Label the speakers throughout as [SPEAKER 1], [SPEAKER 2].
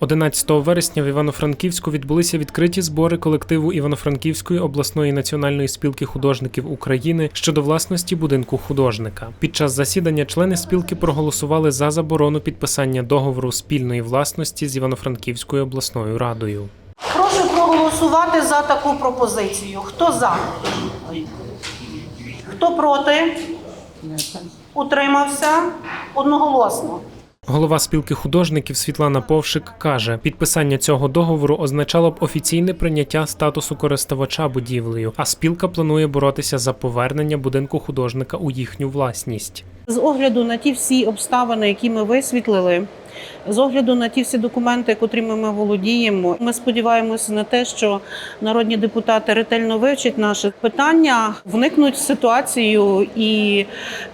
[SPEAKER 1] 11 вересня в Івано-Франківську відбулися відкриті збори колективу Івано-Франківської обласної національної спілки художників України щодо власності будинку художника. Під час засідання члени спілки проголосували за заборону підписання договору спільної власності з Івано-Франківською обласною радою.
[SPEAKER 2] Прошу проголосувати за таку пропозицію. Хто за? Хто проти? Утримався? Одноголосно.
[SPEAKER 1] Голова спілки художників Світлана Повшик каже, підписання цього договору означало б офіційне прийняття статусу користувача будівлею, а спілка планує боротися за повернення будинку художника у їхню власність.
[SPEAKER 2] З огляду на ті всі обставини, які ми висвітлили, з огляду на ті всі документи, котрими ми володіємо, ми сподіваємося на те, що народні депутати ретельно вивчать наше питання, вникнуть в ситуацію і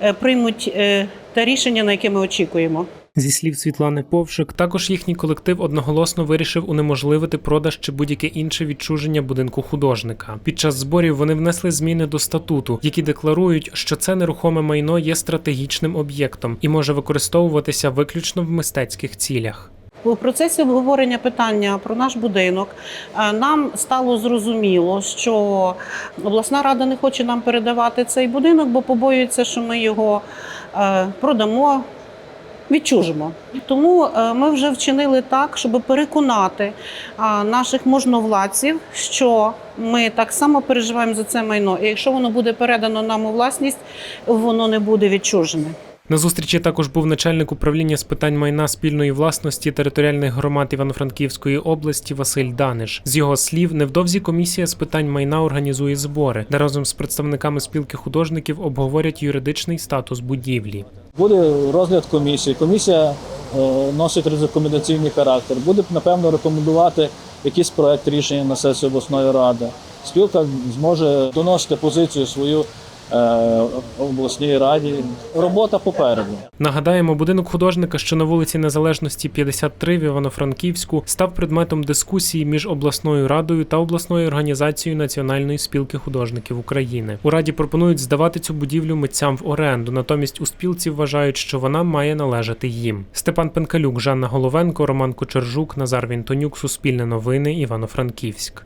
[SPEAKER 2] е, приймуть е, те рішення, на яке ми очікуємо.
[SPEAKER 1] Зі слів Світлани Повшик, також їхній колектив одноголосно вирішив унеможливити продаж чи будь-яке інше відчуження будинку художника. Під час зборів вони внесли зміни до статуту, які декларують, що це нерухоме майно є стратегічним об'єктом і може використовуватися виключно в мистецьких цілях.
[SPEAKER 2] У процесі обговорення питання про наш будинок е, нам стало зрозуміло, що обласна рада не хоче нам передавати цей будинок, бо побоюється, що ми його е, продамо. Відчужимо, тому е, ми вже вчинили так, щоб переконати наших можновладців, що ми так само переживаємо за це майно. І якщо воно буде передано нам у власність, воно не буде відчужене.
[SPEAKER 1] На зустрічі також був начальник управління з питань майна спільної власності територіальних громад Івано-Франківської області Василь Даниш. З його слів, невдовзі комісія з питань майна організує збори, де разом з представниками спілки художників обговорять юридичний статус будівлі.
[SPEAKER 3] Буде розгляд комісії. Комісія е, носить рекомендаційний характер. Буде напевно рекомендувати якийсь проект рішення на сесію обласної ради. Спілка зможе доносити позицію свою обласній раді. Робота попереду.
[SPEAKER 1] Нагадаємо, будинок художника, що на вулиці Незалежності 53 в Івано-Франківську, став предметом дискусії між обласною радою та обласною організацією Національної спілки художників України. У раді пропонують здавати цю будівлю митцям в оренду. Натомість у спілці вважають, що вона має належати їм. Степан Пенкалюк, Жанна Головенко, Роман Кочержук, Назар Вінтонюк, Суспільне новини, Івано-Франківськ.